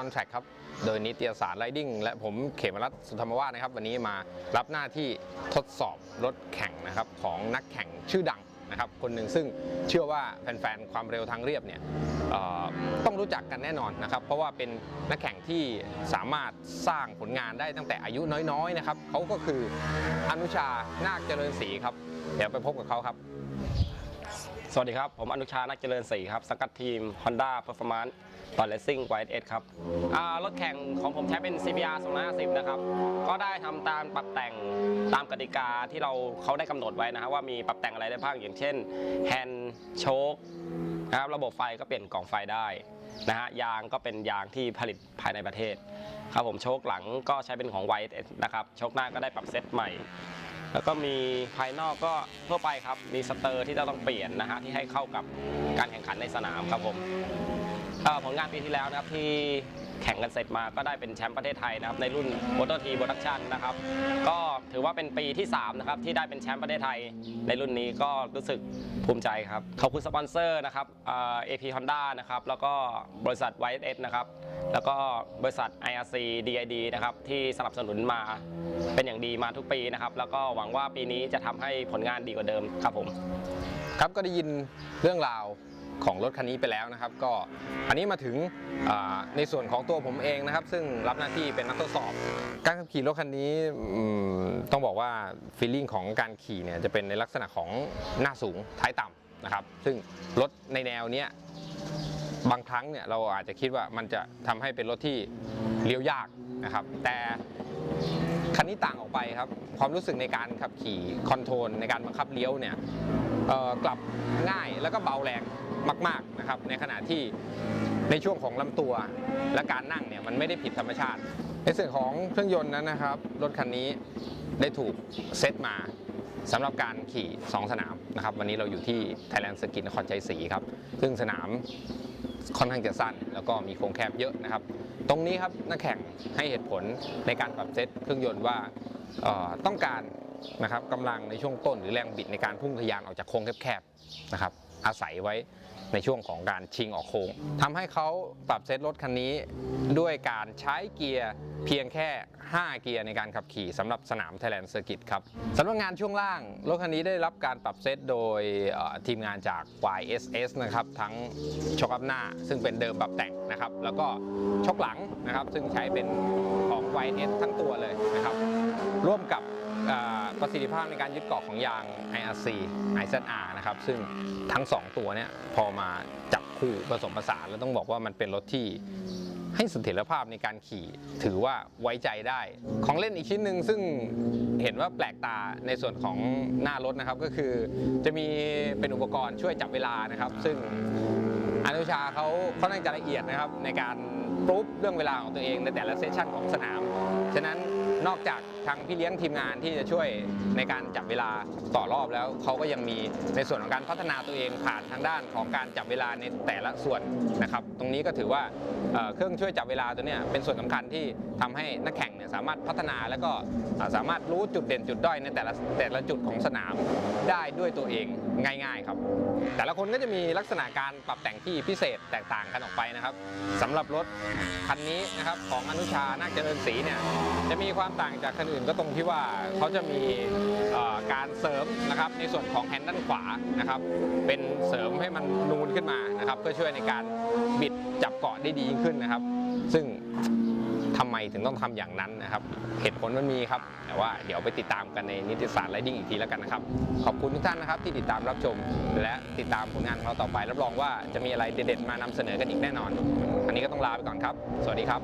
on Track ครับ โดยนิตยสาร Riding และผมเขมรัตน์สุธรรมวาสนะครับ วันนี้มารับหน้าที่ทดสอบรถแข่งนะครับของนักแข่งชื่อดังนะครับ คนหนึ่งซึ่งเชื่อว่าแฟนๆ ความเร็วทางเรียบเนี่ยต้องรู้จักกันแน่นอนนะครับ เพราะว่าเป็นนักแข่งที่สามารถสร้างผลงานได้ตั้งแต่อายุน้อยๆนะครับเขาก็คืออนุชานาคเจริญศรีครับ เดี๋ยวไปพบกับเขาครับ สวัสดีครับ ผมอนุชา นักเจริญศรีครับ สังกัดทีม Honda Performance ตอนเลสซิ่งไวท์เอครับรถแข่งของผมใช้เป็น CBR 250 นะครับ ก็ได้ทำตามปรับแต่งตามกติกาที่เราเขาได้กำหนดไว้นะครับว่ามีปรับแต่งอะไรได้บ้างอย่างเช่นแฮนด์โชคนะครับระบบไฟก็เปลี่ยนกล่องไฟได้นะฮะยางก็เป็นยางที่ผลิตภายในประเทศ ครับผมโชคหลังก็ใช้เป็นของไวท์นะครับโชคหน้าก็ได้ปรับเซตใหม่ แล้วก็มีภายนอกก็ทั่วไปครับ มีสเตอร์ที่เราต้องเปลี่ยนนะฮะที่ให้เข้ากับการแข่งขันในสนามครับผม ผลงานปีที่แล้วนะครับที่แข่งกันเสร็จมาก็ได้เป็นแชมป์ประเทศไทยนะครับในรุ่น m o t o T Production นะครับก็ถือว่าเป็นปีที่3นะครับที่ได้เป็นแชมป์ประเทศไทยในรุ่นนี้ก็รู้สึกภูมิใจครับขอบคุณสปอนเซอร์นะครับเอ่อ AP Honda นะครับแล้วก็บริษัท White S นะครับแล้วก็บริษัท IRC DID นะครับที่สนับสนุนมาเป็นอย่างดีมาทุกปีนะครับแล้วก็หวังว่าปีนี้จะทำให้ผลงานดีกว่าเดิมครับผมครับก็ได้ยินเรื่องราว ของรถคันนี้ไปแล้วนะครับ ก็อันนี้มาถึงในส่วนของตัวผมเองนะครับ ซึ่งรับหน้าที่เป็นนักทดสอบ การขับขี่รถคันนี้ต้องบอกว่าฟีลลิ่งของการขี่เนี่ยจะเป็นในลักษณะของหน้าสูงท้ายต่ำนะครับ ซึ่งรถในแนวเนี้ยบางครั้งเนี่ยเราอาจจะคิดว่ามันจะทำให้เป็นรถที่เลี้ยวยากนะครับ แต่คันนี้ต่างออกไปครับ ความรู้สึกในการขับขี่คอนโทรลในการบังคับเลี้ยวเนี่ยกลับง่ายแล้วก็เบาแรง มากๆนะครับในขณะที่ในช่วงของลำตัวและการนั่งเนี่ยมันไม่ได้ผิดธรรมชาติ ในส่วนของเครื่องยนต์นั้นนะครับรถคันนี้ได้ถูกเซตมาสำหรับการขี่ 2 สนามนะครับวันนี้เราอยู่ที่ Thailand Circuit นครชัยศรีครับ ซึ่งสนามค่อนข้างจะสั้น แล้วก็มีโค้งแคบเยอะนะครับ ตรงนี้ครับนักแข่งให้เหตุผลในการปรับเซตเครื่องยนต์ว่าต้องการนะครับกำลังในช่วงต้นหรือแรงบิดในการพุ่งทะยานออกจากโค้งแคบๆนะครับ อาศัยไว้ในช่วงของการชิงออกโค้งทำให้เขาปรับเซตรถคันนี้ด้วยการใช้เกียร์เพียงแค่5 เกียร์ในการขับขี่สำหรับสนาม Thailand Circuit ครับสำหรับงานช่วงล่าง รถคันนี้ได้รับการปรับเซตโดยทีมงานจาก YSS นะครับทั้งชกอัพหน้า ซึ่งเป็นเดิมปรับแต่งนะครับ แล้วก็ชกหลังนะครับซึ่งใช้เป็นของ YS ทั้งตัวเลยนะครับ ร่วมกับประสิทธิภาพในการยึดเกาะของยาง IRC IZR นะครับ ซึ่งทั้ง 2 ตัวเนี่ยพอมาจับคู่ผสมผสานแล้วต้องบอกว่ามันเป็นรถที่ ให้เสถียรภาพในการขี่ถือว่าไว้ใจได้ ของเล่นอีกชิ้นหนึ่งซึ่งเห็นว่าแปลกตาในส่วนของหน้ารถนะครับก็คือจะมีเป็นอุปกรณ์ช่วยจับเวลานะครับ ซึ่งอนุชาเขาค่อนข้างจะละเอียดนะครับในการปรับเรื่องเวลาของตัวเองในแต่ละเซสชั่นของสนาม ฉะนั้น นอกจากทางพี่เลี้ยงทีมงานที่จะช่วยในการจับเวลาต่อรอบแล้วเขาก็ยังมีในส่วนของการพัฒนาตัวเองผ่านทางด้านของการจับเวลาในแต่ละส่วนนะครับ ตรงนี้ก็ถือว่าเครื่องช่วยจับเวลาตัวนี้เป็นส่วนสำคัญที่ทำให้นักแข่งเนี่ยสามารถพัฒนาแล้วก็สามารถรู้จุดเด่นจุดด้อยในแต่ละแต่ละจุดของสนามได้ด้วยตัวเองง่าย ๆ ครับ แต่ละคนก็จะมีลักษณะการปรับแต่งที่พิเศษแตกต่างกันออกไปนะครับสำหรับรถคันนี้นะครับของอนุชานาคเจริญศรีเนี่ยจะมีความต่างจากคันอื่นก็ตรงที่ว่าเขาจะมีการเสริมนะครับในส่วนของแฮนด์ด้านขวานะครับเป็นเสริมให้มันนูนขึ้นมานะครับเพื่อช่วยในการบิดจับเกาะได้ดียิ่งขึ้นนะครับ ซึ่งทำไมถึงต้องทำอย่างนั้นนะครับ เหตุผลมันมีครับ แต่ว่าเดี๋ยวไปติดตามกันในนิติศาสตร์ไรดิ้งอีกทีแล้วกันนะครับ ขอบคุณทุกท่านนะครับที่ติดตามรับชม และติดตามผลงานของเราต่อไป รับรองว่าจะมีอะไรเด็ดๆมานำเสนอกันอีกแน่นอน อันนี้ก็ต้องลาไปก่อนครับ สวัสดีครับ